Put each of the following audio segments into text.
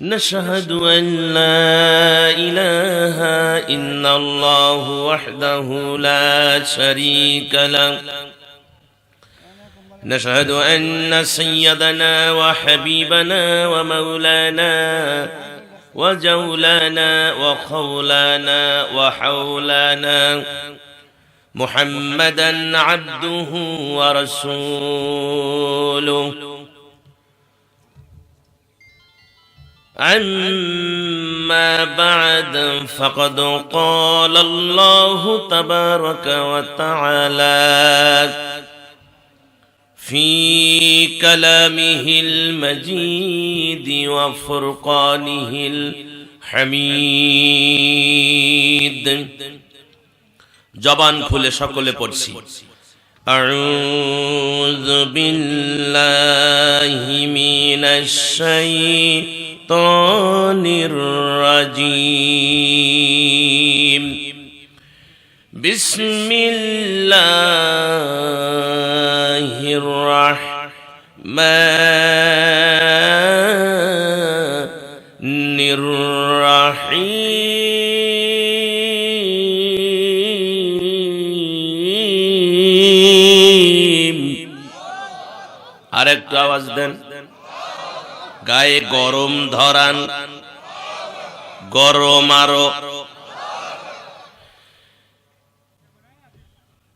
نشهد أن لا إله إلا الله وحده لا شريك له. نشهد أن سيدنا وحبيبنا ومولانا وجولانا وخولانا وحولانا محمدا عبده ورسوله. أما بعد فقد قال الله تبارك وتعالى في كلامه المجيد وفرقانه الحميد জবান খুলে সকলে পড়ছি أعوذ بالله من الشيطان الرجيم بسم الله الرحمن الرحيم আর একটু আওয়াজ দেন গায়ে গরম ধরান গরম আরো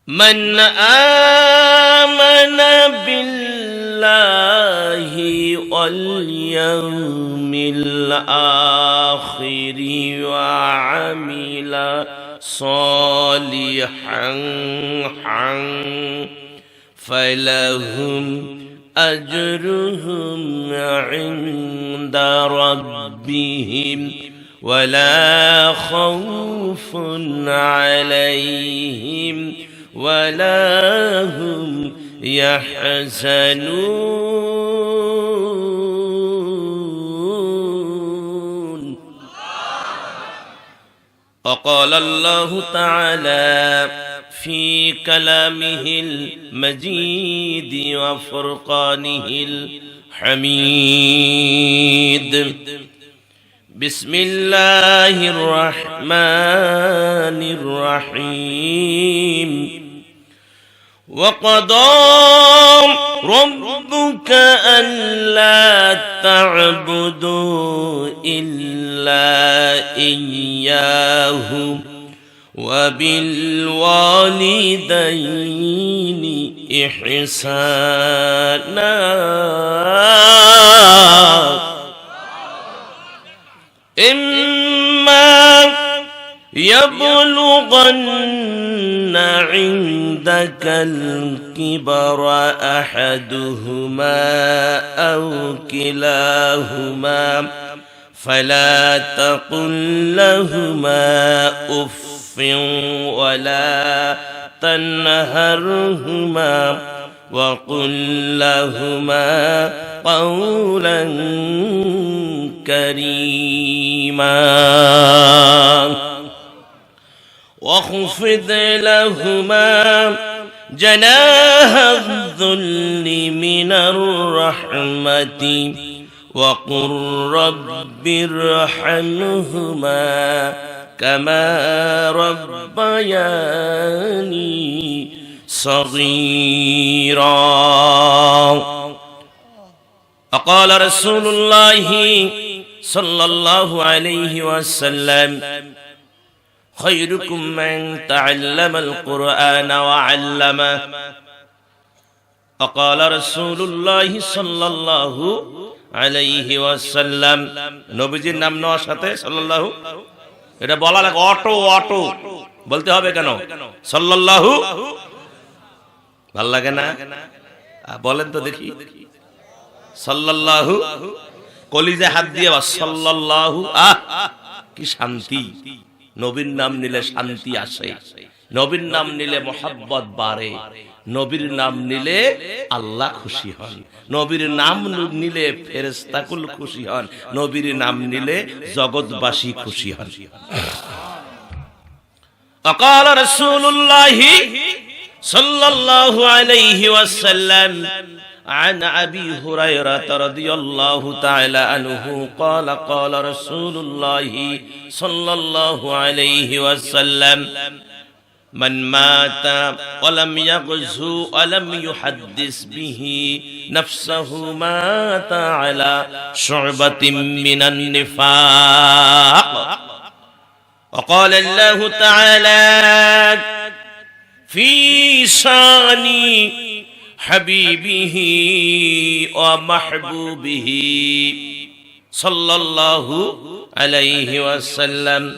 من آمن بالله واليوم الآخر وعمل صالحا فلهم أجرهم عند ربهم ولا خوف عليهم ولا هم يحزنون. وقال الله تعالى في كلامه المجيد وفرقانه الحميد. بسم الله الرحمن الرحيم. وقضى ربك ألا تعبدوا إلا إياه. وبالوالدين إحسانا إما يبلغن عندك الكبر أحدهما أو كلاهما فلا تقل لهما أف ولا تنهرهما وقل لهما قولا كريما. واخفض لهما جناح الذل من الرحمة وقل رب ارحمهما. كما ربياني صغيرا وقال رسول الله صلى الله عليه وسلم خيركم من تعلم القرآن وعلمه وقال رسول الله صلى الله عليه وسلم نبي جي نام نوشته صلى الله এটা বলা লাগে অটো অটো। বলতে হবে কেন? সাল্লাল্লাহু। ভালো লাগে না? বলেন তো দেখি। সাল্লাল্লাহু। কলিজে হাত দিয়ে বা সাল্লাল্লাহু। আহ! কি শান্তি। নবীর নাম নিলে শান্তি আসে। নবীর নাম নিলে মোহাব্বত বাড়ে। নবীর নাম নিলে আল্লাহ খুশি হন নবীর নাম নিলে ফেরেস্তাকুল খুশি হন নবীর নাম নিলে জগৎবাসী খুশি হন অকাল রসুল্লাহ صلى الله عليه وسلم عن أبي هريرة رضي الله تعالى عنه قال قال رسول الله صلى الله عليه وسلم من مات ولم يغزو ولم يحدث به نفسه مات على شعبة من النفاق وقال الله تعالى في شان حبيبه ومحبوبه صلى الله عليه وسلم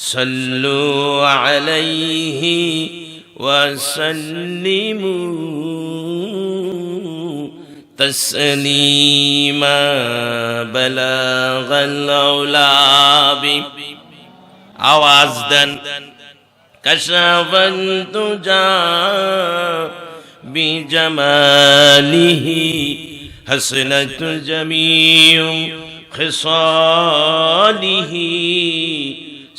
صلوا عليه وسلموا تسليما بلاغ العلا আওয়াজ দেন كشف الدجى بجماله حسنت جميع خصاله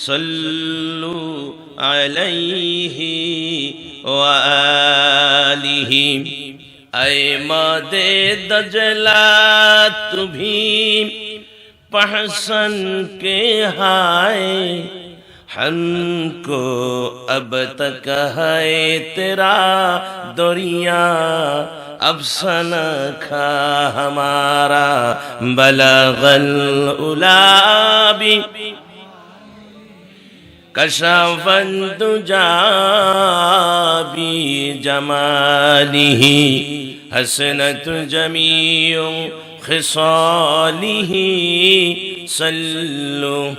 صلوا عليه وآله اے ماد دجلات بھی پحسن کے ہائے ہم کو اب تک ہے تیرا دریا افسن کھا ہمارا بلغ العلا كشفا تجا بجماله حسنت جميع خصاله صلوا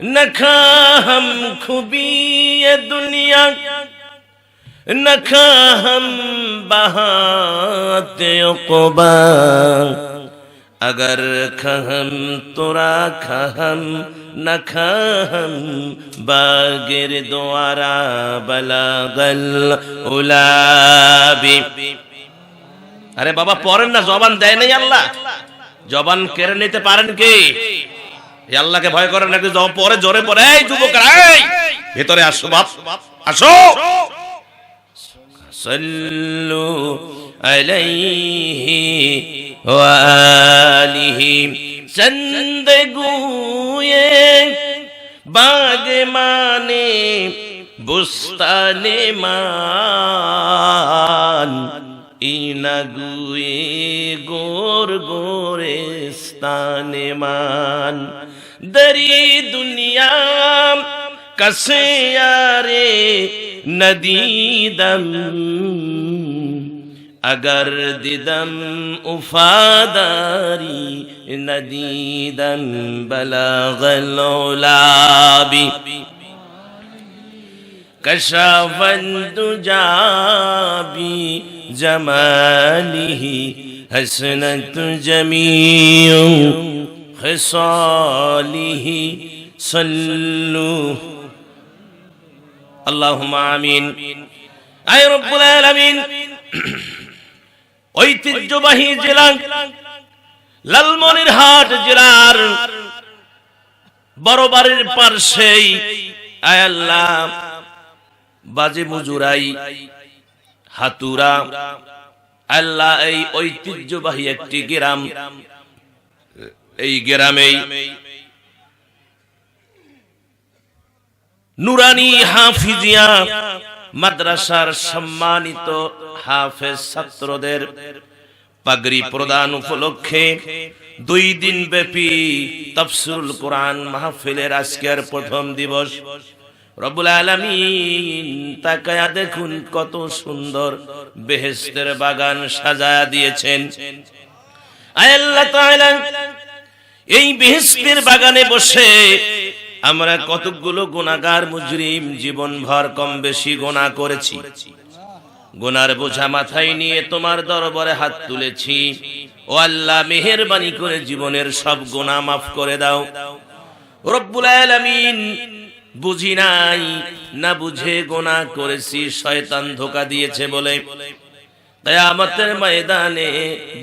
نکھا ہم خوبی یہ دنیا نکھا ہم بہات عقبہ اگر کھہم تورا کھہم نہ کھہم باگر دوارا بلغ العلابی আরে বাবা পড়েন না জবান দেয় নাই আল্লাহ জবান কেড়ে নিতে পারেন কি আল্লাহকে ভয় করেন নাকি জবান পরে জোরে পরে এই যুবকরা এই ভেতরে আসো বাপ আসো সাল্লু আলাইহি ওয়া আলিহি চন্দ গুয়ে বাগ মানে ইনাগুয়ে গোর গোরে স্থানে মান দরি দুনিয়া কসে यारे اگر دیدم افاداری ندیدن بلاغ الولابی کشافند جابی جمالی حسنت جمیع خصاله صلو اللهم آمین اے رب العالمین ঐতিহ্যবাহী জেলা জেলার পার্শ্বেই বাজে মুজুরাই, হাতুরা, আল্লাহ, এই ঐতিহ্যবাহী একটি গ্রাম। এই গ্রামেই নুরানি হাফিজিয়া মাদ্রাসার সম্মানিত হাফেজ ছাত্রদের পাগড়ি প্রদান উপলক্ষে দুই দিন ব্যাপী তফসুল কোরআন মাহফিলের আজকের প্রথম দিবস। রবুল আলমিন তাকায়া দেখুন কত সুন্দর বেহেস্তের বাগান সাজায়া দিয়েছেন। আল্লাহ এই বেহেস্তের বাগানে বসে আমরা কতগুলো গুণাগার মুজরিম জীবন ভর কম বেশি গোনা করেছি। গোনার বোঝা মাথায় নিয়ে তোমার দরবারে হাত তুলেছি। ও আল্লাহ, মেহেরবানি করে জীবনের সব গোনা মাফ করে দাও। রব্বুল আলামিন বুঝি নাই, না বুঝে গোনা করেছি, শয়তান ধোকা দিয়েছে বলে। আমাদের ময়দানে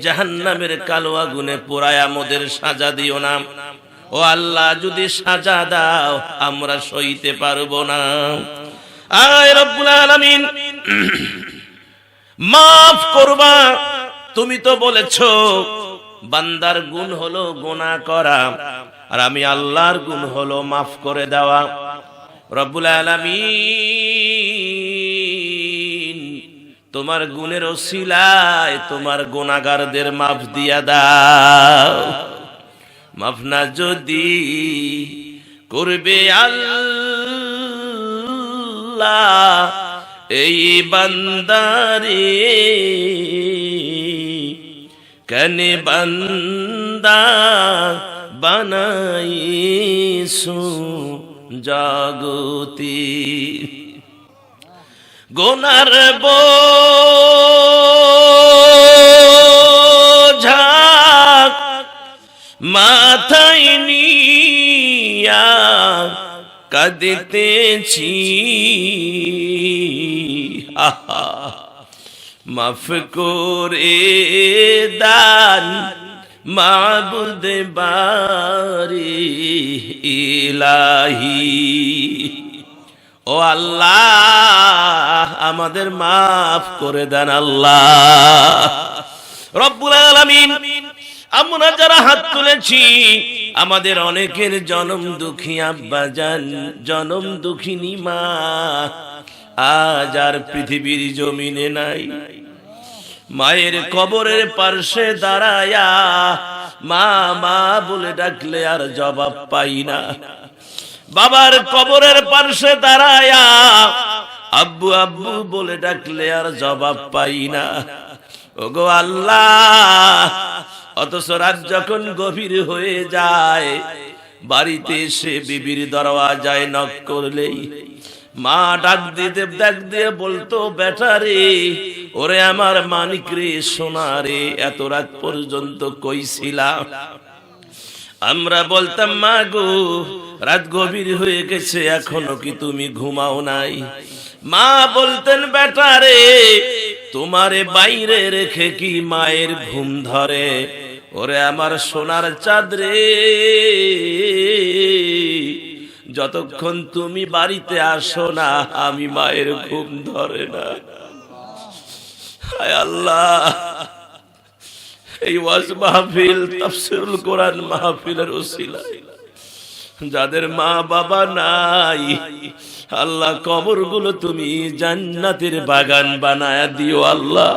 জাহান্নামের কালো আগুনে পোড়ায় আমাদের সাজা দিও না। ও আল্লাহ, যদি সাজা দাও, আমরা সইতে পারব না। আয় রব্বুল আলামিন। মাফ করবা। তুমি তো বলেছ, বান্দার গুণ হলো গোনা করা, আর আমি আল্লাহর গুণ হলো মাফ করে দেওয়া। রব্বুল আলামিন, তোমার গুণের ওসিলায় তোমার গোনাগারদের মাফ দিয়া দাও। মাফ না যদি করবে আল্লাহ এই বান্দারে কেনে বান্দা বানাইসু জাগতি। গোনার বোঝা মাথায় নিয়া কাঁদতেছি। মাফ করে দান মাবুদ বারি ইলাহি। ও আল্লাহ, আমাদের মাফ করে দেন আল্লাহ। রব্বুল আলামিন আমরা যারা হাত তুলেছি, আমাদের অনেকের জনম দুঃখী আব্বা যান জনম দুঃখিনী মা। আজ আর পৃথিবীর জমিনে নাই। মায়ের কবরের পার্শ্বে দাঁড়ায়া মা মা বলে ডাকলে আর জবাব পাই না। বাবার কবরের পার্শ্বে দাঁড়ায়া আব্বু আব্বু বলে ডাকলে আর জবাব পাই না। ওগো আল্লাহ অথচ রাত যখন গভীর হয়ে যায়, বাড়িতে এসে বিবির দরওয়াজায় নক করলেই মা ডাক দিতে ডাক দিয়ে বলতো, বেটা রে, ওরে আমার মানিক রে, সোনা রে, এত রাত পর্যন্ত কইছিলাম আমরা বলতাম, মা গো, রাত গভীর হয়ে গেছে, এখনও কি তুমি ঘুমাও নাই? মা বলতেন, বেটা রে, তোমারে বাইরে রেখে কি মায়ের ঘুম ধরে? ওরে আমার সোনার চাঁদ রে যতক্ষণ তুমি বাড়িতে আসো না, আমি মায়ের ঘুম ধরে না। হায় আল্লাহ, এই ওয়াজ মাহফিল, তাফসিরুল কোরআন মাহফিলের যাদের মা বাবা নাই, আল্লাহ কবরগুলো তুমি জান্নাতের বাগান বানায় দিও আল্লাহ।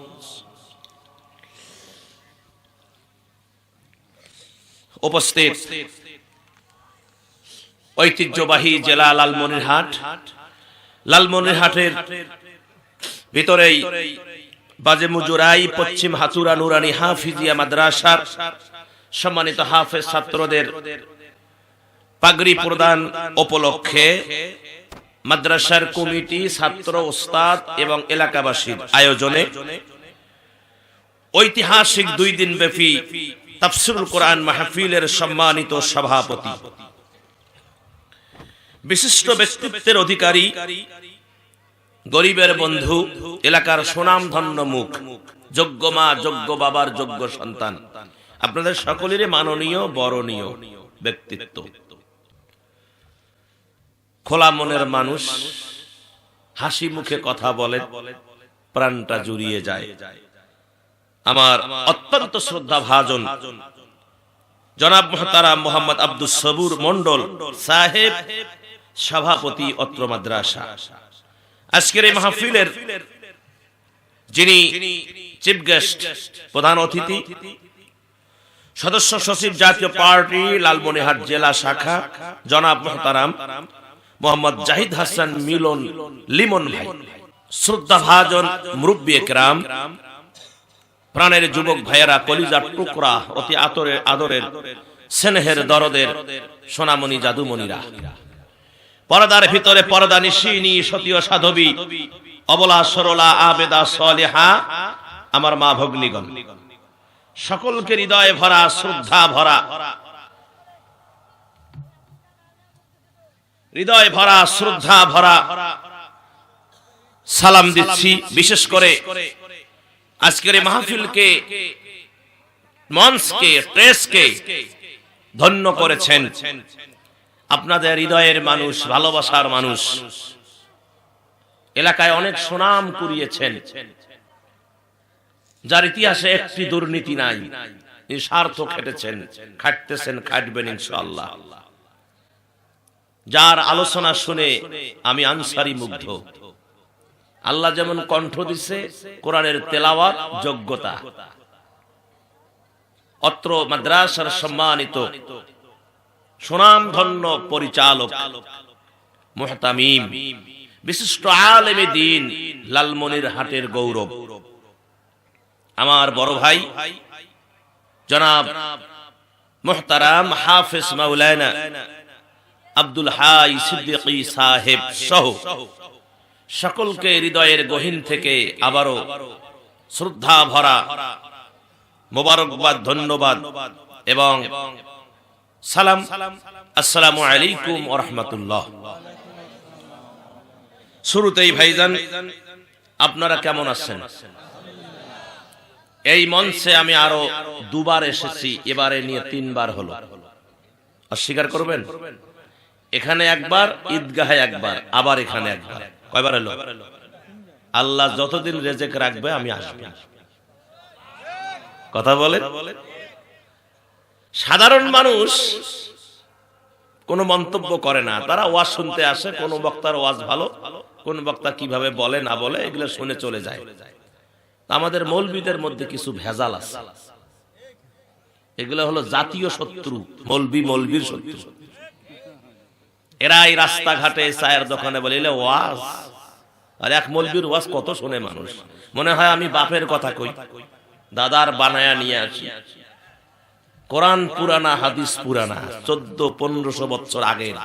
উপস্থিত ঐতিহ্যবাহী জেলা লালমনিরহাট। লালমনিরহাটের ভিতরেই বাজে মুজুরাই পশ্চিম হাতুরা নুরানি হাফিজিয়া মাদ্রাসার সম্মানিত হাফেজ ছাত্রদের পাগড়ি প্রদান উপলক্ষে মাদ্রাসার কমিটি, ছাত্র, ওস্তাদ এবং এলাকাবাসীর আয়োজনে ঐতিহাসিক দুই দিন ব্যাপী তাফসিরুল কোরআন মাহফিলের সম্মানিত সভাপতি। বিশিষ্ট ব্যক্তিত্বের অধিকারী, গরিবের বন্ধু, এলাকার সুনাম ধন্য মুখ, যোগ্য মা, যোগ্য বাবার যোগ্য সন্তান। আপনাদের সকলেরই মাননীয়, বরণীয় ব্যক্তিত্ব। খোলা মনের মানুষ হাসি মুখে কথা বলে, প্রাণটা জুড়িয়ে যায়। আমার অত্যন্ত শ্রদ্ধা ভাজন জনাব মহতারা মোহাম্মদ আব্দুল সবুর মন্ডল সাহেব, সভাপতি অত্র মাদ্রাসা। আজকের এই মাহফিলের যিনি চিফ গেস্ট, প্রধান অতিথি, সদস্য সচিব জাতীয় পার্টি লালমনিহাট জেলা শাখা, জনাব মোহতারাম মোহাম্মদ জাহিদ হাসান মিলন লিমন ভাই। শ্রদ্ধা ভাজন মুরব্বী একরাম প্রাণের যুবক ভাইয়েরা কলিজার টুকরা অতি আতরের আদরের স্নেহের দরদের সোনামণি জাদুমণিরা। পরদার ভিতরে পরদা নিশিনী, সতীয় সাধবী, অবলা, সরলা, আবেদা, সলেহা, আমার মা ভগ্নিগণ। সকলকে হৃদয়ে ভরা, শ্রদ্ধা ভরা। হৃদয় ভরা, শ্রদ্ধা ভরা। সালাম দিচ্ছি বিশেষ করে আজকের এই মাহফিলকে মঞ্চকে প্রেসকে ধন্য করেছেন। আপনাদের হৃদয়ের মানুষ ভালোবাসার মানুষ এলাকায় অনেক সুনাম কুড়িয়েছেন। যার ইতিহাসে একটি দুর্নীতি নাই। এই স্বার্থ খেটেছেন। খাটতেছেন খাটবেন ইনশাআল্লাহ। যার আলোচনা শুনে আমি আনসারি মুগ্ধ। আল্লাহ যেমন কণ্ঠ দিছে, কোরআনের তেলাওয়াত যোগ্যতা। অত্র মাদ্রাসার সম্মানিত সুনাম ধন্য পরিচালক মুহতামিম, বিশিষ্ট আলেমে দিন লালমনির হাটের গৌরব। আমার বড় ভাই, জনাব মুহতারাম হাফেজ মাওলানা আব্দুল হাই সিদ্দিকী সাহেব সহ সকলকে হৃদয়ের গহীন থেকে আবারও শ্রদ্ধা ভরা, মোবারকবাদ, ধন্যবাদ এবং সালাম, আসসালামু আলাইকুম রাহমাতুল্লাহ। শুরুতেই ভাইজান, আপনারা কেমন আছেন? এই মঞ্চে আমি আরও দুবার এসেছি, এবারে নিয়ে তিনবার হলো। অস্বীকার করবেন? এখানে একবার, ঈদগাহে একবার, আবার এখানে একবার। কয়বার এলো আল্লাহ যতদিন রেজেক রাখবে, আমি আসব। কথা বলে সাধারণ মানুষ কোনো মন্তব্য করে না। তারা ওয়াজ শুনতে আসে, কোন বক্তার ওয়াজ ভালো, কোন বক্তা কীভাবে বলে, না বলে, এগুলো শুনে চলে যায়। আমাদের মৌলবীদের মধ্যে কিছু ভেজাল আছে। এগুলো হলো জাতীয় শত্রু, মৌলবি মৌলবীর শত্রু। এরা এই রাস্তাঘাটে চায়ের দোকানে বলিলে, ওয়াজ? আর এক মৌলবীর ওয়াজ কত শোনে মানুষ। মনে হয় আমি বাপের কথা কই, দাদার বানায়া নিয়ে আসি। কোরআন পুরানা, হাদিস পুরানা, চোদ্দ, পনেরোশো বছর আগের।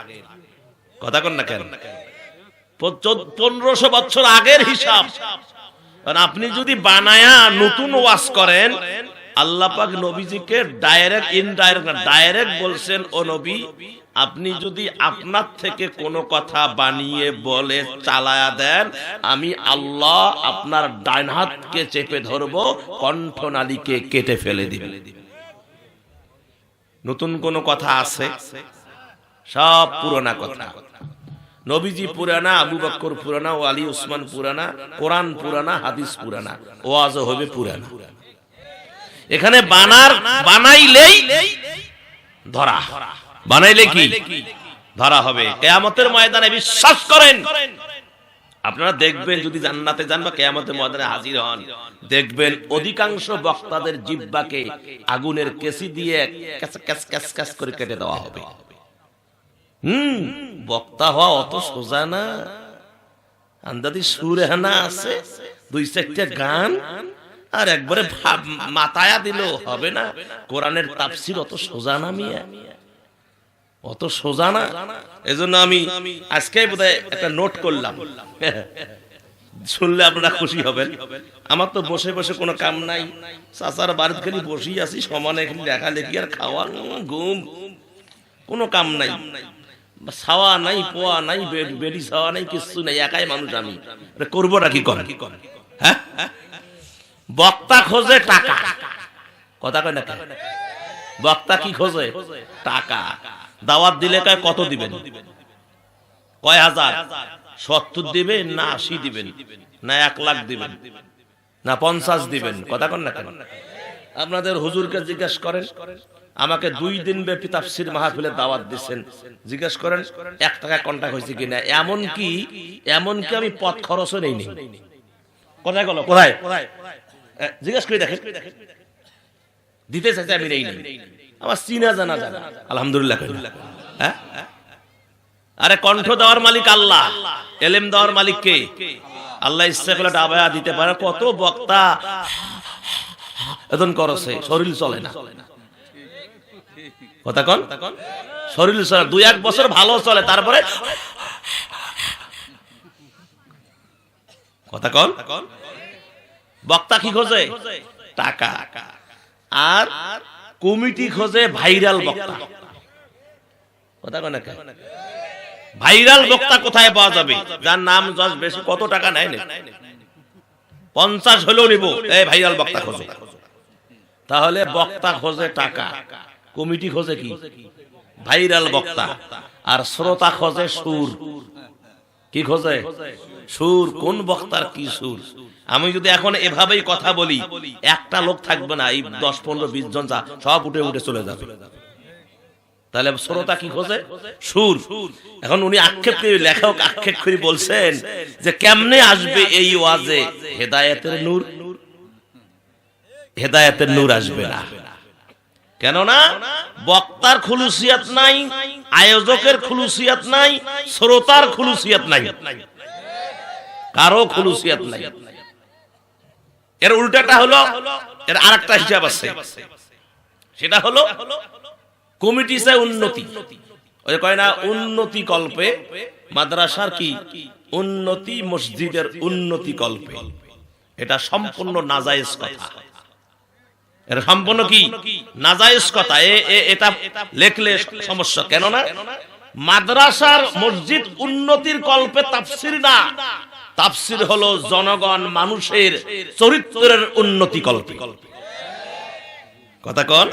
কথা কন না কেন? পনেরোশো বছর আগের হিসাব। কারণ আপনি যদি বানায়া নতুন ওয়াজ করেন, আল্লাহ পাক নবীজিকে ডাইরেক্ট ইনডাইরেক্ট ডাইরেক্ট বলছেন, ও নবী আপনি যদি আপনার থেকে কোনো কথা বানিয়ে বলে চালায়া দেন আমি আল্লাহ আপনার ডাইন হাতকে চেপে ধরবো কণ্ঠনালীকে কেটে ফেলে দিবে। নতুন কোন কথা আছে? সব পুরোনা কথা। নবীজি পুরানা আবু বক্কর পুরানা ও আলী উসমান পুরানা কোরআন পুরানা হাদিস পুরানা ওয়াজ হবে পুরানা। এখানে বানার বানাইলেই ধরা ধরা। বানাইলে কি? ধরা হবে। কেয়ামতের ময়দানে বিশ্বাস করেন। আপনারা দেখবেন যদি জান্নাতে যান বা কেয়ামতের ময়দানে হাজির হন দেখবেন অধিকাংশ বক্তাদের জিব্বাকে আগুনের কেসি দিয়ে করে কেটে দেওয়া হবে। হুম বক্তা হওয়া অত সোজা না। আন্দাদি সুরে হানা আছে। দুই চারটা গান। আর একবারে মাতায়া দিল হবে না। কোরআনের তাফসির অত সোজা না মিয়া। অত সোজা না। এজন্য আমি আজকে বোধহয় একটা নোট করলাম। শুনলে আপনারা খুশি হবেন। আমার তো বসে বসে কোনো কাম নাই। চাচার বাড়িতে খালি বসি আছি, সমানে খালি লেখালেখি আর খাওয়া, ঘুম। কোনো কাম নাই। ছাওয়া নাই, পোয়া নাই, বেডি ছাওয়া নাই কিছু নাই, একাই মানুষ আমি। করবোটা কি কর হ্যাঁ? বক্তা খোঁজে টাকা। কথা কয় না বক্তা কি খোঁজে? টাকা। দাওয়াত দিলে কয় কত দিবেন? কয় হাজার? সত্তর দিবেন না আশি দিবেন? না এক লাখ দিবেন? না পঞ্চাশ দিবেন? কথা কন না কেন? আপনাদের হুজুরকে জিজ্ঞাসা করেন, আমাকে দুই দিন ব্যাপী তাফসির মাহফিলের দাওয়াত দিচ্ছেন জিজ্ঞেস করেন, এক টাকা কন্টাক্ট হয়েছে কিনা? এমন কি এমন কি আমি পথ খরচও নেই নি কোথায় গেল? কোথায়? জিজ্ঞেস করে দেখেন। দিতে চাইছে আমি নেই আমার চিনা জানা জানা আলহামদুলিল্লাহ। হ্যাঁ? আরে কণ্ঠ দেওয়ার মালিক আল্লাহ। এলেম দেওয়ার মালিক কে? আল্লাহ ইচ্ছা করলে ডাবায়া দিতে পারে। কত বক্তা। এতন করছে, শরীর চলে না। কথা কন? শরীর চলে দুই এক বছর ভালো চলে, তারপরে কথা কন? বক্তা কি খোঁজে? টাকা। আর কমিটি খোঁজে ভাইরাল বক্তা। কথা? ভাইরাল বক্তা কোথায় পাওয়া যাবে? যার নাম যশ বেশি, কত টাকা নেয় না পঞ্চাশ হলেও নিব। এই ভাইরাল বক্তা খোঁজে। তাহলে বক্তা খোঁজে টাকা, কমিটি খোঁজে কি? ভাইরাল বক্তা। আর শ্রোতা খোঁজে সুর। কি খোঁজে? সুর, কোন বক্তার কি সুর? আমি যদি এখন এভাবেই কথা বলি, একটা লোক থাকবে না, এই দশ, পনেরো, বিশ জন সব উঠে উঠে চলে যাবে। তাহলে শ্রোতা কি খোঁজে? সুর। এখন উনি আক্ষেপ করে, লেখক আক্ষেপ করে বলছেন যে, কেমনে আসবে এই ওয়াজে? হেদায়েতের নূর। হেদায়েতের নূর আসবে না। কেননা বক্তার খুলুসিয়াত নাই, আয়োজকের খুলুসিয়াত নাই, শ্রোতার খুলুসিয়াত নাই। কারও খুলুসিয়াত নাই। এর উল্টাটা হলো, এর আরেকটা হিসাব আছে। সেটা হলো, কমিটি চায় উন্নতি। ওই কয় না, উন্নতি কল্পে, মাদ্রাসার কি? উন্নতি মসজিদের উন্নতি কল্পে। এটা সম্পূর্ণ নাজায়েজ কথা। এটা সম্পূর্ণ কি? নাজায়েজ কথা। এটা লেখলে সমস্যা। কেন না মাদ্রাসার মসজিদ উন্নতির কল্পে তাফসির না। তাফসির হলো জনগণ মানুষের চরিত্রের উন্নতি কল্পে। কথা কন।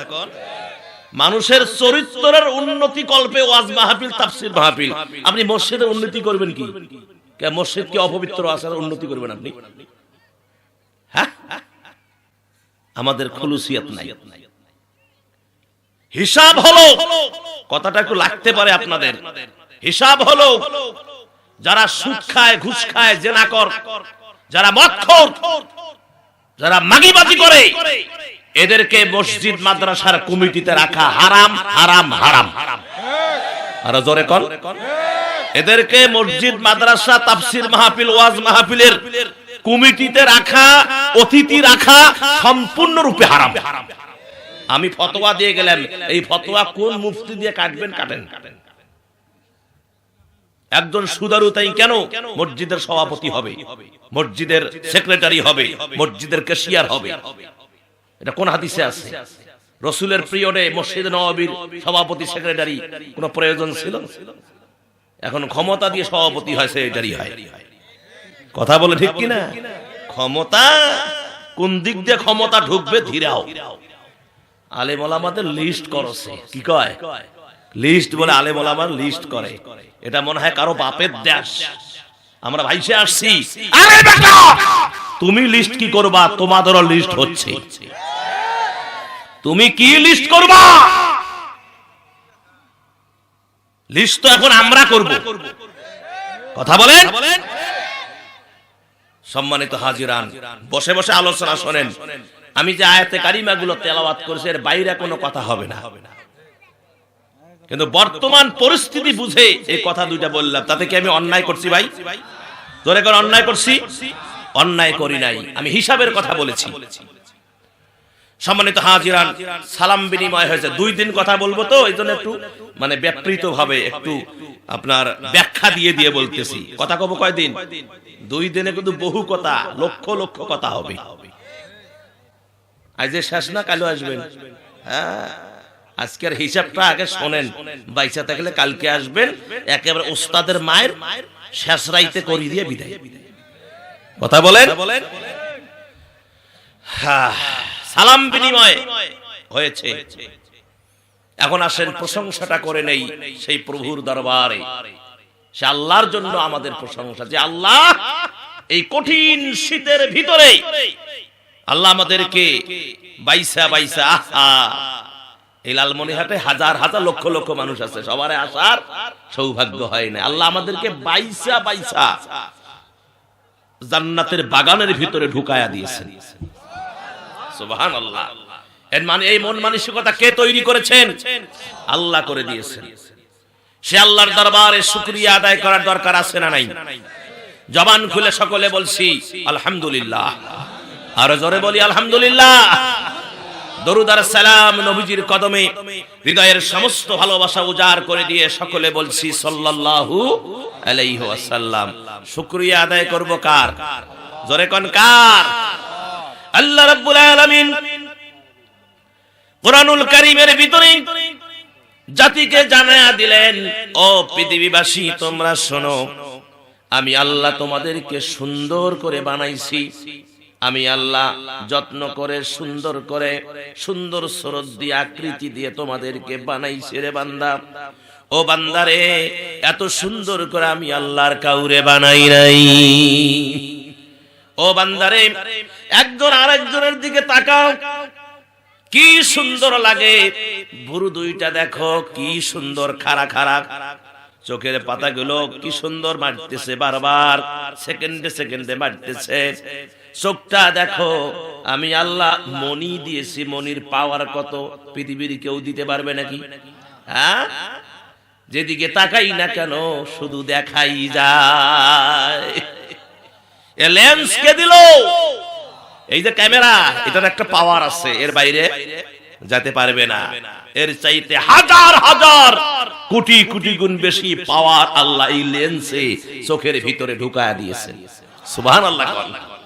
মানুষের চরিত্রের উন্নতি কল্পে ওয়াজ মাহফিল তাফসির মাহফিল। আপনি মসজিদের উন্নতি করবেন কি? কে মসজিদ কি অপবিত্র আছে আর উন্নতি করবেন আপনি। হ্যাঁ? আমাদের খুলুসিয়াত নাই। হিসাব হলো কথাটা একটু লাগতে পারে আপনাদের। হিসাব হলো যারা সুদ খায় ঘুষ খায় জেনাকর যারা মদখোর যারা মাগিবাজি করে এদেরকে মসজিদ মাদ্রাসার কমিটিতে রাখা হারাম হারাম হারাম। আর জোরে কর এদেরকে মসজিদ মাদ্রাসা তাফসির মাহফিল ওয়াজ মাহফিলের কমিটিতে রাখা, অতিথি রাখা সম্পূর্ণরূপে হারাম। আমি ফতোয়া দিয়ে গেলাম, এই ফতোয়া কোন মুফতি দিয়ে কাটবেন, কাটেন একজন সুদারু তাই কেন মসজিদের সভাপতি হবে? মসজিদের সেক্রেটারি হবে? মসজিদের ক্যাশিয়ার হবে? এটা কোন হাদিসে আছে? রসুলের পিরিয়ডে মসজিদ নওয়াবির সভাপতি, সেক্রেটারি, কোনো প্রয়োজন ছিল? এখন ক্ষমতা দিয়ে সভাপতি হয়, সেক্রেটারি হয়। কথা বলে ঠিক কিনা? ক্ষমতা? কোন দিক দিয়ে ক্ষমতা ঢুকবে ধীরাও। আলেম ওলামাদের লিস্ট করছে কি কয়? লিস্ট বলে আলেম ওলামার লিস্ট করে। এটা মনে হয় কারও বাপের দেশ। আমরা ভাইসে আসছি। আরে বেটা! তুমি লিস্ট কি করবা? তোমাদেরও লিস্ট হচ্ছে। তুমি কি লিস্ট করবা? লিস্ট তো এখন আমরা করব। কথা বলেন? সম্মানিত হাজিরান, বসে বসে আলোচনা শোনেন। আমি যে আয়াতে কারিমাগুলো তেলাওয়াত করেছি, এর বাইরে কোনো কথা হবে না। কিন্তু বর্তমান পরিস্থিতি বুঝে এই কথা দুইটা বললাম। তাতে কি আমি অন্যায় করছি ভাই? জোরে করে অন্যায় করছি? অন্যায় করি নাই। আমি হিসাবের কথা বলেছি। সম্মানিত হাজিরান, সালাম বিনিময় হয়েছে। দুই দিন কথা বলব তো, এই জন্য একটু মানে ব্যাপৃত ভাবে একটু আপনার ব্যাখ্যা দিয়ে দিয়ে বলতেছি। কথা কব কয়দিন? দুই দিনে কিন্তু বহু কথা লক্ষ লক্ষ কথা হবে। আজ শেষ না কালো আসবেন। হ্যাঁ আজকের হিসাবটা আগে শোনেন। বাইসা থাকলে কালকে আসবেন একেবারে ওস্তাদের মায়ের শেষ রাইতে করি দিয়ে বিদায়। কথা বলেন? হ্যাঁ, সালাম বিনিময় হয়েছে। এখন আসেন প্রশংসাটা করে নেই সেই প্রভুর দরবারে। সে আল্লাহর জন্য আমাদের প্রশংসা যে আল্লাহ এই কঠিন শীতের ভিতরে আল্লাহ আমাদেরকে বাইসা বাইসা, আহা এই লালমনিহাটে হাজার হাজার লক্ষ লক্ষ মানুষ আছে, সবার আসার সৌভাগ্য হয় না। আল্লাহ আমাদেরকে বাইসা বাইসা জান্নাতের বাগানের ভিতরে ঢুকায়া দিয়েছেন। সুবহান আল্লাহ এর মানে এই মন মানসিকতা কে তৈরি করেছেন? আল্লাহ করে দিয়েছেন। সে আল্লাহর দরবারে শুকরিয়া আদায় করার দরকার আছে না নাই? জবান খুলে সকলে বলছি, আলহামদুলিল্লাহ। আরও জোরে বলি, আলহামদুলিল্লাহ। দরুদার সালাম নবীজির কদমে হৃদয়ের সমস্ত ভালোবাসা উজাড় করে দিয়ে সকলে বলছি, সাল্লাল্লাহু আলাইহি ওয়াসাল্লাম। শুকরিয়া আদায় করব কার? জোরে কোন কার? আল্লাহ রাব্বুল আলামিন কোরআনুল কারীমের ভিতরে জাতিকে জানায়া দিলেন, ও পৃথিবীবাসী, তোমরা শোনো, আমি আল্লাহ তোমাদেরকে সুন্দর করে বানাইছি। আমি আল্লাহ যত্ন করে, সুন্দর করে, সুন্দর স্রোত দিয়ে, আকৃতি দিয়ে তোমাদেরকে বানাইছি রে বান্দা। ও বান্দারে, এত সুন্দর করে আমি আল্লাহর কাউরে বানাই নাই। ও বান্দারে, একজন আরেকজনের দিকে তাকাও। কি সুন্দর লাগে। বুরু দুইটা দেখো, কি সুন্দর, খাড়া খাড়া। চোখের পাতাগুলো কি সুন্দর মারতেছে বারবার, সেকেন্ডে সেকেন্ডে মারতেছে। চোখটা দেখো, আমি আল্লাহ মনি দিয়েছি মনির পাওয়ার কত, পৃথিবীর কেউ দিতে পারবে নাকি? হ্যাঁ? যেদিকে তাকাই না কেন, শুধু দেখাই যায়। লেন্স কে দিল? এই যে ক্যামেরা, এটার একটা পাওয়ার আছে, এর বাইরে যেতে পারবে না। এর চাইতে হাজার হাজার কোটি কোটি গুণ বেশি পাওয়ার আল্লাহ এই লেন্সে চোখের ভিতরে ঢুকায় দিয়েছে সুবহান আল্লাহ